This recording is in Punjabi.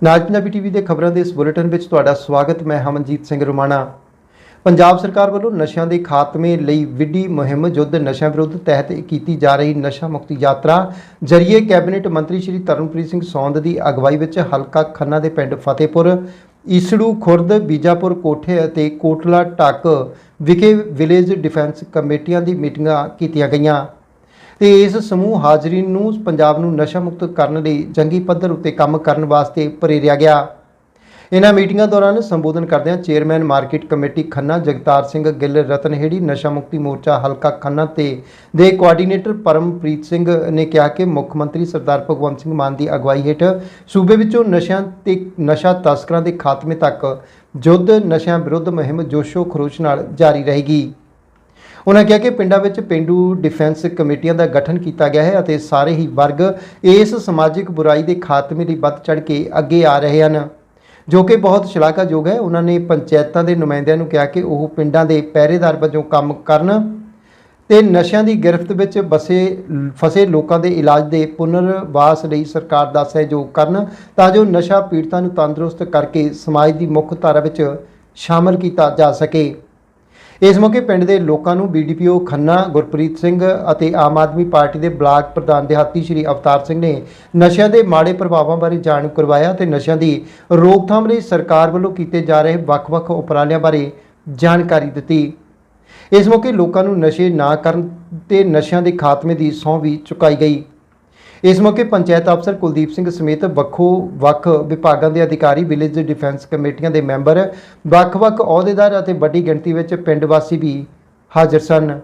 ਨਾਜ ਪੰਜਾਬੀ ਟੀਵੀ ਦੇ ਖਬਰਾਂ ਦੇ ਇਸ ਬੁਲੇਟਿਨ ਵਿੱਚ ਤੁਹਾਡਾ ਸਵਾਗਤ, ਮੈਂ ਹਮਨਜੀਤ ਸਿੰਘ ਰੁਮਾਣਾ। ਪੰਜਾਬ ਸਰਕਾਰ ਵੱਲੋਂ ਨਸ਼ਿਆਂ ਦੇ ਖਾਤਮੇ ਲਈ ਵਿੱਢੀ ਮੁਹਿੰਮ ਯੁੱਧ ਨਸ਼ਿਆਂ ਵਿਰੁੱਧ ਤਹਿਤ ਕੀਤੀ ਜਾ ਰਹੀ ਨਸ਼ਾ ਮੁਕਤੀ ਯਾਤਰਾ। ਜਰੀਏ ਕੈਬਨਿਟ ਮੰਤਰੀ ਸ਼੍ਰੀ ਤਰਨਪ੍ਰੀਤ ਸਿੰਘ ਸੌਂਦ ਦੀ ਅਗਵਾਈ ਵਿੱਚ ਹਲਕਾ ਖੰਨਾ ਦੇ ਪਿੰਡ ਫਤਿਹਪੁਰ, ਈਸੜੂ ਖੁਰਦ, ਬੀਜਾਪੁਰ ਕੋਠੇ ਅਤੇ ਕੋਟਲਾ ਟੱਕ ਵਿਖੇ ਵਿਲੇਜ ਡਿਫੈਂਸ ਕਮੇਟੀਆਂ ਦੀ ਮੀਟਿੰਗਾਂ ਕੀਤੀਆਂ ਗਈਆਂ। ਤੇ ਇਸ ਸਮੂਹ ਹਾਜ਼ਰੀਨ ਨੂੰ ਪੰਜਾਬ ਨੂੰ ਨਸ਼ਾ ਮੁਕਤ ਕਰਨ ਲਈ ਜੰਗੀ ਪੱਧਰ ਉੱਤੇ ਕੰਮ ਕਰਨ ਵਾਸਤੇ ਪ੍ਰੇਰਿਆ ਗਿਆ। ਇਹਨਾਂ ਮੀਟਿੰਗਾਂ ਦੌਰਾਨ ਸੰਬੋਧਨ ਕਰਦਿਆਂ chairman market committee Khanna Jagtar Singh Gill Ratanheri ਨਸ਼ਾ ਮੁਕਤੀ ਮੋਰਚਾ ਹਲਕਾ ਖੰਨਾ ਤੇ ਦੇ ਕੋਆਰਡੀਨੇਟਰ ਪਰਮਪ੍ਰੀਤ ਸਿੰਘ ਨੇ ਕਿਹਾ ਕਿ ਮੁੱਖ ਮੰਤਰੀ ਸਰਦਾਰ ਭਗਵੰਤ ਸਿੰਘ ਮਾਨ ਦੀ ਅਗਵਾਈ ਹੇਠ ਸੂਬੇ ਵਿੱਚੋਂ ਨਸ਼ਿਆਂ ਤੇ ਨਸ਼ਾ ਤਸਕਰਾਂ ਦੇ ਖਾਤਮੇ ਤੱਕ ਯੁੱਧ ਨਸ਼ਿਆਂ ਵਿਰੁੱਧ ਮੁਹਿੰਮ ਜੋਸ਼ੋ ਖਰੋਸ਼ ਨਾਲ ਜਾਰੀ ਰਹੇਗੀ। ਉਹਨਾਂ ਕਿਹਾ ਕਿ ਪਿੰਡਾਂ ਵਿੱਚ ਪਿੰਡੂ ਡਿਫੈਂਸ ਕਮੇਟੀਆਂ ਦਾ ਗਠਨ ਕੀਤਾ ਗਿਆ ਹੈ ਅਤੇ ਸਾਰੇ ਹੀ ਵਰਗ ਇਸ ਸਮਾਜਿਕ ਬੁਰਾਈ ਦੇ ਖਾਤਮੇ ਲਈ ਵੱਧ ਚੜ ਕੇ ਅੱਗੇ ਆ ਰਹੇ ਹਨ। ਜੋ ਕਿ ਬਹੁਤ ਸ਼ਲਾਘਾਯੋਗ ਹੈ। ਉਹਨਾਂ ਨੇ ਪੰਚਾਇਤਾਂ ਦੇ ਨੁਮਾਇੰਦਿਆਂ ਨੂੰ ਕਿਹਾ ਕਿ ਉਹ ਪਿੰਡਾਂ ਦੇ ਪਹਿਰੇਦਾਰ ਵਜੋਂ ਕੰਮ ਕਰਨ ਤੇ ਨਸ਼ਿਆਂ ਦੀ ਗ੍ਰਿਫ਼ਤ ਵਿੱਚ ਬਸੇ, ਫਸੇ ਲੋਕਾਂ ਦੇ ਇਲਾਜ ਦੇ ਪੁਨਰਵਾਸ ਲਈ ਸਰਕਾਰ ਦਾ ਸਹਿਯੋਗ ਕਰਨ ਤਾਂ ਜੋ ਨਸ਼ਾ ਪੀੜਤਾਂ ਨੂੰ ਤੰਦਰੁਸਤ ਕਰਕੇ ਸਮਾਜ ਦੀ ਮੁੱਖ ਧਾਰਾ ਵਿੱਚ ਸ਼ਾਮਲ ਕੀਤਾ ਜਾ ਸਕੇ। ਇਸ ਮੌਕੇ ਪਿੰਡ ਦੇ ਲੋਕਾਂ ਨੂੰ ਬੀਡੀਪੀਓ ਖੰਨਾ, ਗੁਰਪ੍ਰੀਤ ਸਿੰਘ ਅਤੇ ਆਮ ਆਦਮੀ ਪਾਰਟੀ ਦੇ ਬਲਾਕ ਪ੍ਰਧਾਨ ਦਿਹਾਤੀ ਸ਼੍ਰੀ ਅਵਤਾਰ ਸਿੰਘ ਨੇ ਨਸ਼ਿਆਂ ਦੇ ਮਾੜੇ ਪ੍ਰਭਾਵਾਂ ਬਾਰੇ ਜਾਣੂ ਕਰਵਾਇਆ ਤੇ ਨਸ਼ਿਆਂ ਦੀ ਰੋਕਥਾਮ ਲਈ ਸਰਕਾਰ ਵੱਲੋਂ ਕੀਤੇ ਜਾ ਰਹੇ ਵੱਖ-ਵੱਖ ਉਪਰਾਲਿਆਂ ਬਾਰੇ ਜਾਣਕਾਰੀ ਦਿੱਤੀ। ਇਸ ਮੌਕੇ ਲੋਕਾਂ ਨੂੰ ਨਸ਼ੇ ਨਾ ਕਰਨ ਤੇ ਨਸ਼ਿਆਂ ਦੇ ਖਾਤਮੇ ਦੀ ਸਹੁੰ ਵੀ ਚੁਕਾਈ ਗਈ। ਇਸ ਮੌਕੇ ਪੰਚਾਇਤ ਅਫਸਰ ਕੁਲਦੀਪ ਸਿੰਘ ਸਮੇਤ ਵੱਖੋ ਵੱਖ ਵਿਭਾਗਾਂ ਦੇ ਅਧਿਕਾਰੀ, ਵਿਲੇਜ ਡਿਫੈਂਸ ਕਮੇਟੀਆਂ ਦੇ ਮੈਂਬਰ ਵੱਖ-ਵੱਖ ਅਹੁਦੇਦਾਰ ਅਤੇ ਵੱਡੀ ਗਿਣਤੀ ਵਿੱਚ ਪਿੰਡ ਵਾਸੀ ਵੀ ਹਾਜ਼ਰ ਸਨ।